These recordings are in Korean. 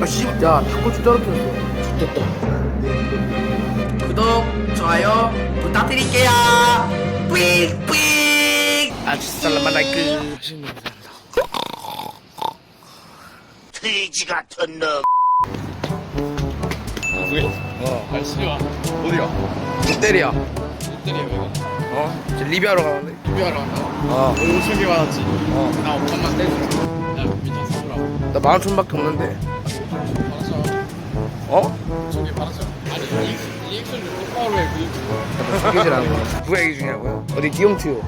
아 씨발 야 닭꼬치 떨어뜨렸어 좋겠다 구독, 좋아요 부탁드릴게요. 뿌잉 뿌잉. 아sal라말라이크 맛있는 거 돼지 같은 놈. 어 날씨가 어디가? 롯데리아 롯데리아 왜 가? 어? 이제 리뷰하러 가는데 준비하러 간다. 어 오천 개 받았지. 어. 나 5천만 떼주라. 야 미터 사주라. 나 만원천밖에 없는데. 어? 저기 받았어. 아니 리액- 리액션 좀 똑바로 해. 그 죽이질 않은 거야 누가 얘기 중이냐고요? 어디 기용투요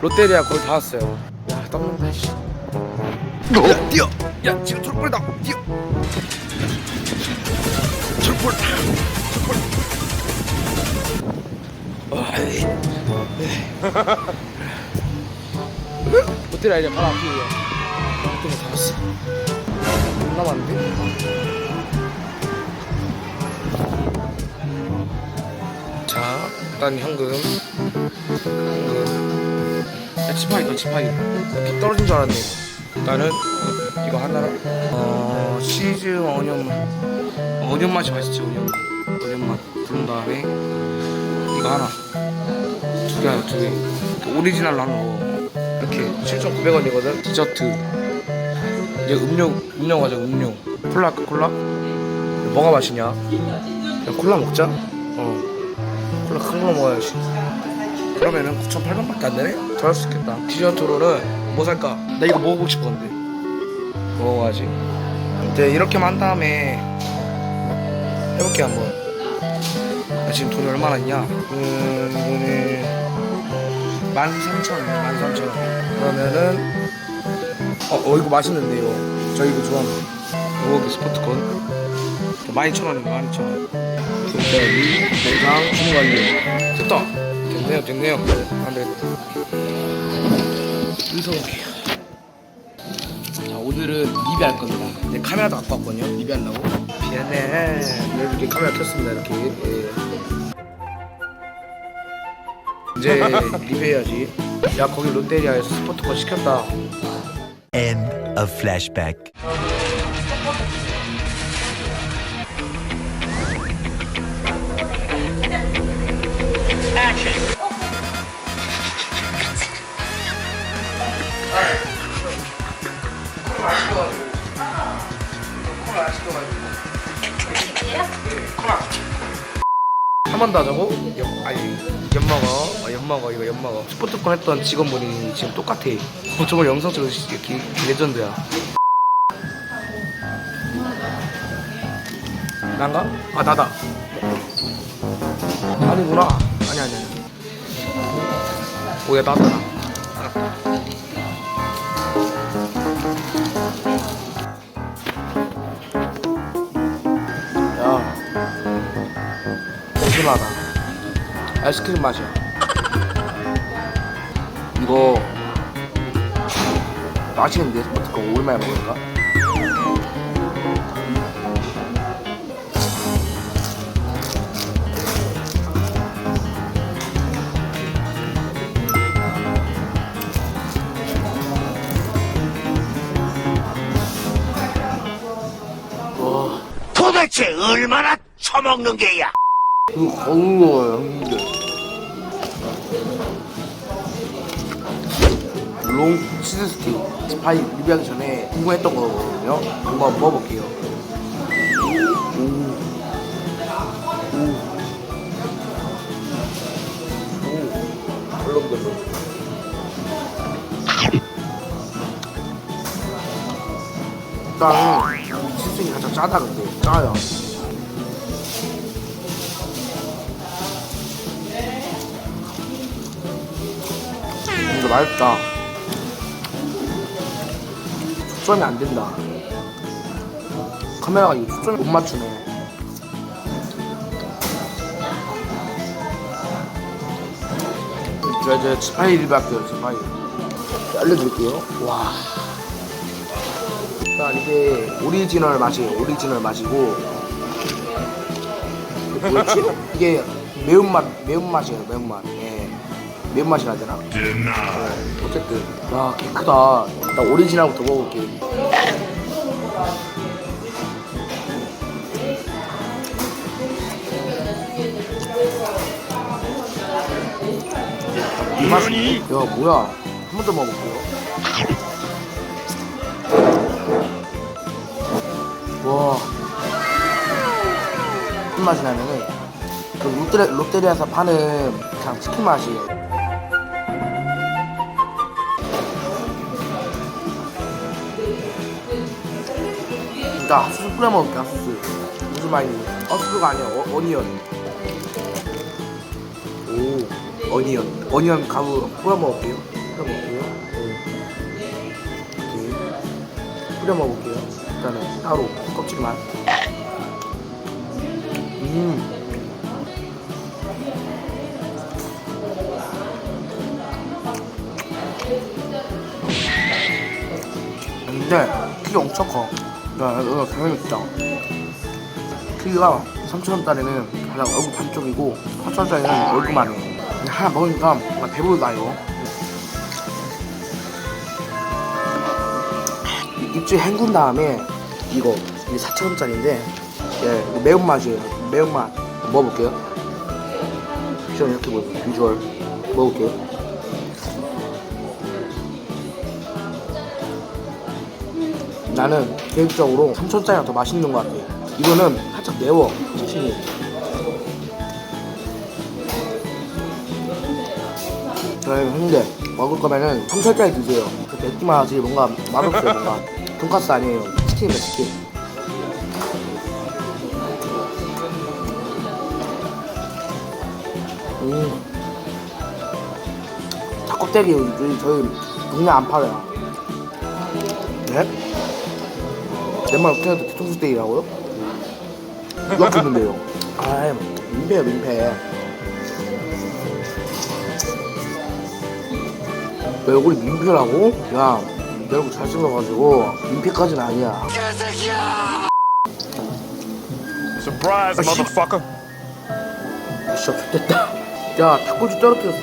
롯데리아 거의 다 왔어요 야 땀난다 씨 야, 뛰어! 야 지금 트롤볼이다 뛰어! 트롤볼 트롤볼. 롯데리아 이제 바로 앞이에요 못 남았는데? 자, 일단 현금. 현금. 야, 지팡이, 너 지팡이. 비 떨어진 줄 알았네. 일단은 이거 하나랑, 어, 치즈 어니언, 어니언 맛이 맛있지, 어니언 맛. 어니언 맛. 그런 다음에 이거 하나. 두 개, 하나, 두 개. 그 오리지널로 하는 거. 이렇게 7,900원이거든. 디저트. 이제 음료, 음료 가자, 음료. 콜라, 할까, 콜라? 뭐가 맛있냐? 그냥 콜라 먹자. 어. 콜라 큰 거 먹어야지. 그러면은 9,800원밖에 안 되네? 더할수 있겠다. 디저트로는 뭐 살까? 나 이거 먹어보고 싶었는데. 먹어가지. 이제 이렇게만 한 다음에 해볼게 한번. 나 지금 돈이 얼마나 있냐? 음, 돈이 13,000원, 13,000원. 그러면은 어, 어 이거 맛있는데요. 저 이거 좋아하는 요거기 스포츠콘. 12,000원이네 12,000원. 롯데리 내장 주문 완료. 됐다. 됐네요, 됐네요. 안 되겠다. 여기서 올게요. 자, 오늘은 리뷰할 겁니다. 이제 카메라도 갖고 왔거든요. 리뷰하려고. 미안해. 이렇게 카메라 켰습니다. 이렇게. 예. 이제 리뷰해야지. 야, 거기 롯데리아에서 스포츠콘 시켰다. End of flashback. 한번 더 하자고? 연, 아니 엿먹어 어, 엿 먹어 이거 엿 먹어 스포츠콘 했던 직원분이 지금 똑같아. 어, 정말 영상 찍은 기, 기, 레전드야. 난가? 아 나다. 아니구나. 아니 아니 아니. 오야 나다. 야 심하다. 아이스크림 맛이야 이거 맛있는데? 스포츠가 오랜만에 먹으니까 도대체 얼마나 처먹는 게야? 이거 거는 거예요 형님들 롱 치즈 스틱 스파이 리뷰하기 전에 궁금했던 거거든요. 한번 먹어볼게요. 오오 덜렁덜렁 일단 치즈가 살짝 짜다 근데. 짜요. 이거 맛있다. 초점이 안 된다. 카메라가 이거 초점이 못 맞추네. 저 이제 스파이 리뷰 할게요, 스파이. 알려드릴게요. 와. 일단 이게 오리지널 맛이에요, 오리지널 맛이고. 이게 매운맛, 매운맛이에요, 매운맛. 매운맛이 나잖아. 네, 어쨌든 야개 크다. 나 오리지널부터 먹어볼게 이 맛이 야 뭐야? 한 번 더 먹어볼게요. 와. 맛이 나면은 그 롯데리, 롯데리아에서 파는 그냥 치킨 맛이에요. 자, 핫소스 뿌려 먹을게, 핫소스. 무슨 말이니? 핫소스가 아니야, 어, 어니언. 오, 어니언. 어니언 가루 뿌려 먹을게요. 뿌려 먹을게요. 오. 이렇게. 뿌려 먹을게요. 일단은 따로 껍질만. 음. 근데 키가 엄청 커. 야, 이거 크다. 크기가 3천원짜리는 하나 얼굴 반쪽이고 4천원짜리는 얼굴만 해. 하나 먹으니까 막 배부르다요. 이- 입술 헹군 다음에 이거 이게 4천원짜리인데 예, 이거 매운맛이에요. 매운맛 먹어볼게요. 비주얼 이렇게 보여요. 비주얼 먹어볼게요. 나는 개인적으로 3천짜리가 더 맛있는 것 같아. 이거는 살짝 매워, 치킨이. 저희 근데 먹을 거면은 3천짜리 드세요. 그 맵기만 하지 뭔가 맛없어요, 뭔가. 돈까스 아니에요. 치킨이다, 치킨. 음. 닭껍데기 저희, 저희 동네 안 팔아요. 네? 내말 어떻게 해도 뒤통수 때리라고요? 누가 줬는데요? 아 민폐요 민폐 내 얼굴이 민폐라고? 야, 내 얼굴 잘생겨가지고 민폐까지는 아니야 Surprise, motherfucker. 진짜 좋됐다 야 닭꼬치 떨어뜨렸어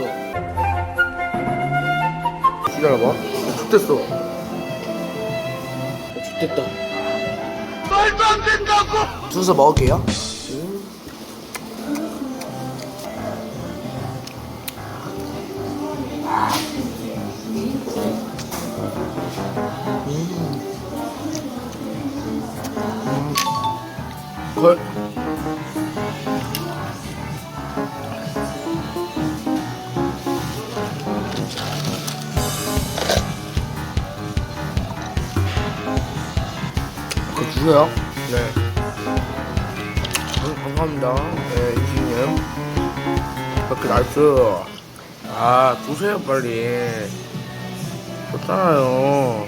기다려봐 좋됐어 좋됐다 말도 안 된다고! 순서 먹을게요. 걸 그거 주세요. 네. 음, 감사합니다. 네, 이신님. 이렇게 나이스. 아, 주세요, 빨리. 줬잖아요.